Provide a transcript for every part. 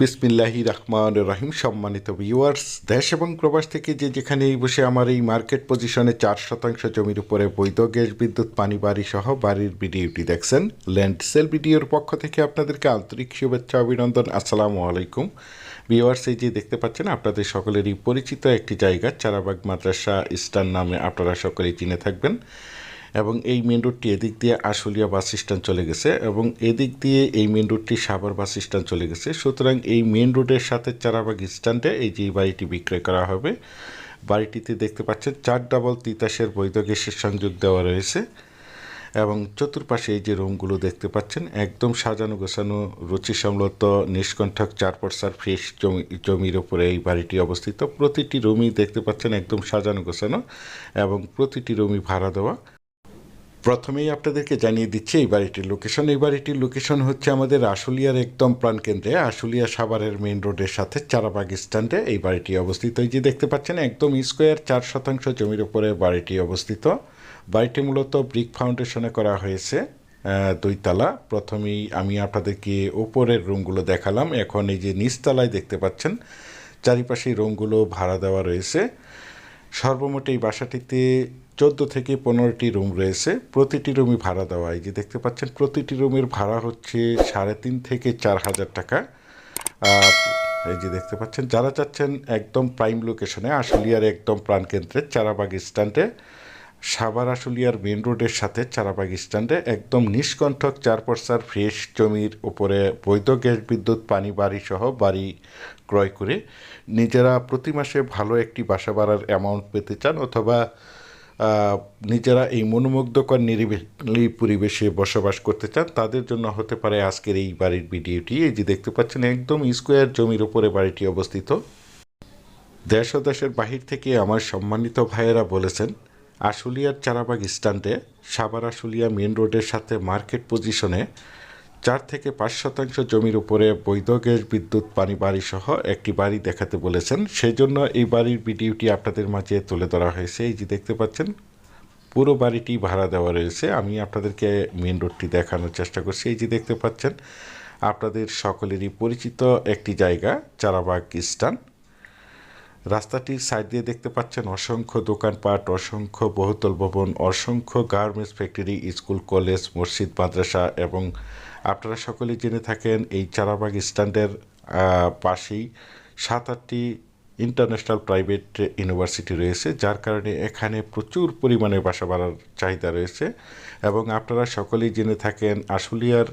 বিসমিল্লাহি রহমান রাহিম, সম্মানিত ভিউয়ার্স দেশ এবং প্রবাস থেকে যে যেখানে বসে আমার এই মার্কেট পজিশনে চার শতাংশ জমির উপরে বৈধ গ্যাস, বিদ্যুৎ, পানি, বাড়ি সহ বাড়ির ভিডিওটি দেখছেন। ল্যান্ড সেল ভিডিওর পক্ষ থেকে আপনাদেরকে আন্তরিক শুভেচ্ছা, অভিনন্দন। আসসালামু আলাইকুম। ভিউয়ার্স এই যে দেখতে পাচ্ছেন, আপনাদের সকলেরই পরিচিত একটি জায়গা, চারাবাগ মাদ্রাসা ইস্টার নামে আপনারা সকলেই চিনে থাকবেন। এবং এই মেন রোডটি এদিক দিয়ে আশুলিয়া বাস স্ট্যান্ড চলে গেছে এবং এদিক দিয়ে এই মেন রোডটি সাভার বাস স্ট্যান্ড চলে গেছে। সুতরাং এই মেন রোডের সাথে চারাবাগ স্ট্যান্ডে এই যে বাড়িটি বিক্রয় করা হবে, বাড়িটিতে দেখতে পাচ্ছেন চার ডাবল তিতাসের বৈধ গ্যাসের সংযোগ দেওয়া রয়েছে এবং চতুর্পাশে এই যে রুমগুলো দেখতে পাচ্ছেন, একদম সাজানো গোছানো রুচিসম্মত নিষ্কণ্ঠক চার পরসার ফ্রেশ জমি, জমির ওপরে এই বাড়িটি অবস্থিত। প্রতিটি রুমই দেখতে পাচ্ছেন একদম সাজানো গোছানো এবং প্রতিটি রুমই ভাড়া দেওয়া। প্রথমেই আপনাদেরকে জানিয়ে দিচ্ছি, এই বাড়িটির লোকেশন এই বাড়িটির লোকেশন হচ্ছে আমাদের আশুলিয়ার একদম প্রাণকেন্দ্রে, আশুলিয়া সাভারের মেইন রোডের সাথে চারাবাগ স্ট্যান্ডে এই বাড়িটি অবস্থিত, এই যে দেখতে পাচ্ছেন, একদম স্কোয়ার চার শতাংশ জমির উপরে বাড়িটি অবস্থিত। বাড়িটি মূলত ব্রিক ফাউন্ডেশনে করা হয়েছে দুইতলা। প্রথমেই আমি আপনাদেরকে ওপরের রুমগুলো দেখালাম, এখন এই যে নিচতলায় দেখতে পাচ্ছেন চারিপাশে রুমগুলো ভাড়া দেওয়া রয়েছে। সর্বমোট এই বাসাটিতে চোদ্দ থেকে পনেরোটি রুম রয়েছে। প্রতিটি রুমই ভাড়া দেওয়া এই যে দেখতে পাচ্ছেন, প্রতিটি রুমের ভাড়া হচ্ছে সাড়ে তিন থেকে চার হাজার টাকা। এই যে দেখতে পাচ্ছেন, যারা চাচ্ছেন একদম প্রাইম লোকেশনে, আশুলিয়ার একদম প্রাণকেন্দ্রে, চারাবাগ স্ট্যান্ডে, সাভার আশুলিয়ার মেন রোডের সাথে চারাবাগ স্ট্যান্ডে, একদম নিষ্কণ্ঠক চার পর্সার ফ্রেশ জমির উপরে বৈধ গ্যাস বিদ্যুৎ, পানি বাড়ি সহ বাড়ি ক্রয় করে নিজেরা প্রতি মাসে ভালো একটি বাসা ভাড়ার অ্যামাউন্ট পেতে চান অথবা নিজেরা এই মনোমুগ্ধকর নিরিবিলি পরিবেশে বসবাস করতে চান, তাদের জন্য হতে পারে আজকের এই বাড়ির ভিডিওটি। এই যে দেখতে পাচ্ছেন, একদম স্কোয়ার জমির ওপরে বাড়িটি অবস্থিত। দেশ ও দেশের বাহির থেকে আমার সম্মানিত ভাইয়েরা বলেছেন, আশুলিয়ার চারাবাগ স্ট্যান্ডে সাভার আশুলিয়া মেন রোডের সাথে মার্কেট পজিশনে চার থেকে পাঁচ শতাংশ জমির উপরে বৈধ গ্যাস, বিদ্যুৎ, পানি বাড়ি সহ একটি বাড়ি দেখাতে বলেছেন। সেই জন্য এই বাড়ির ভিডিওটি আপনাদের মাঝে তুলে ধরা হয়েছে। এই যে দেখতে পাচ্ছেন, পুরো বাড়িটি ভাড়া দেওয়া রয়েছে। আমি আপনাদেরকে মেন রোডটি দেখানোর চেষ্টা করছি। এই যে দেখতে পাচ্ছেন, আপনাদের সকলেরই পরিচিত একটি জায়গা, চারাবাগ স্টান রাস্তাটির সাইড দিয়ে দেখতে পাচ্ছেন অসংখ্য দোকানপাট, অসংখ্য বহুতল ভবন, অসংখ্য গার্মেন্টস ফ্যাক্টরি, স্কুল, কলেজ, মসজিদ, মাদ্রাসা এবং আপনারা সকলেই জেনে থাকেন এই চারাবাগ স্ট্যান্ডের পাশেই সাত আটটি ইন্টারন্যাশনাল প্রাইভেট ইউনিভার্সিটি রয়েছে, যার কারণে এখানে প্রচুর পরিমাণে বাসা বাড়ার চাহিদা রয়েছে এবং আপনারা সকলেই জেনে থাকেন আশুলিয়ার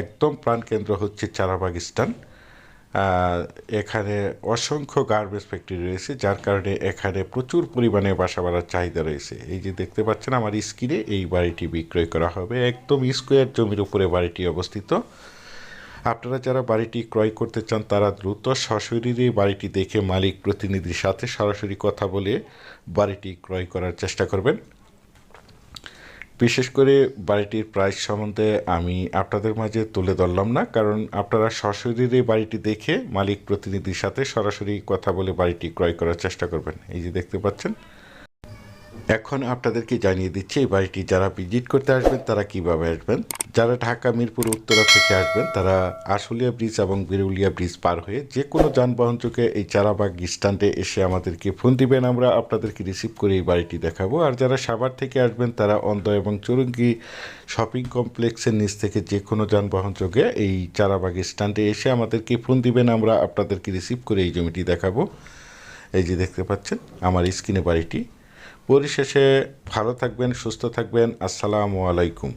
একদম প্রাণকেন্দ্র হচ্ছে চারাবাগ স্ট্যান্ড। এখানে অসংখ্য গার্বেজ ফ্যাক্টরি রয়েছে, যার কারণে এখানে প্রচুর পরিমাণে বাসা বাড়ার চাহিদা রয়েছে। এই যে দেখতে পাচ্ছেন, আমার স্ক্রিনে এই বাড়িটি বিক্রয় করা হবে। একদম স্কোয়ার জমির উপরে বাড়িটি অবস্থিত। আপনারা যারা বাড়িটি ক্রয় করতে চান, তারা দ্রুত সশরীরে বাড়িটি দেখে মালিক প্রতিনিধির সাথে সরাসরি কথা বলে বাড়িটি ক্রয় করার চেষ্টা করবেন। বিশেষ করে বাড়িটির প্রাইস সম্বন্ধে আমি আপনাদের মাঝে তুলে ধরলাম না, কারণ আপনারা সশরীরে বাড়িটি দেখে মালিক প্রতিনিধির সাথে সরাসরি কথা বলে বাড়িটি ক্রয় করার চেষ্টা করবেন। এই যে দেখতে পাচ্ছেন, এখন আপনাদেরকে জানিয়ে দিচ্ছি এই বাড়িটি যারা ভিজিট করতে আসবেন তারা কীভাবে আসবেন। যারা ঢাকা, মিরপুর, উত্তরা থেকে আসবেন, তারা আশুলিয়া ব্রিজ এবং বিরুলিয়া ব্রিজ পার হয়ে যে কোনো যানবাহন চোখে এই চারাবাগ স্ট্যান্ডে এসে আমাদেরকে ফোন দিবেন। আমরা আপনাদেরকে রিসিভ করে এই বাড়িটি দেখাবো। আর যারা সাভার থেকে আসবেন, তারা অন্ধ এবং চুরুঙ্গি শপিং কমপ্লেক্সের নিচ থেকে যে কোনো যানবাহন চোখে এই চারাবাগ স্ট্যান্ডে এসে আমাদেরকে ফোন দিবেন। আমরা আপনাদেরকে রিসিভ করে এই জমিটি দেখাবো। এই যে দেখতে পাচ্ছেন, আমার স্ক্রিনে বাড়িটি। পরিশেষে ভালো থাকবেন, সুস্থ থাকবেন। আসসালামু আলাইকুম।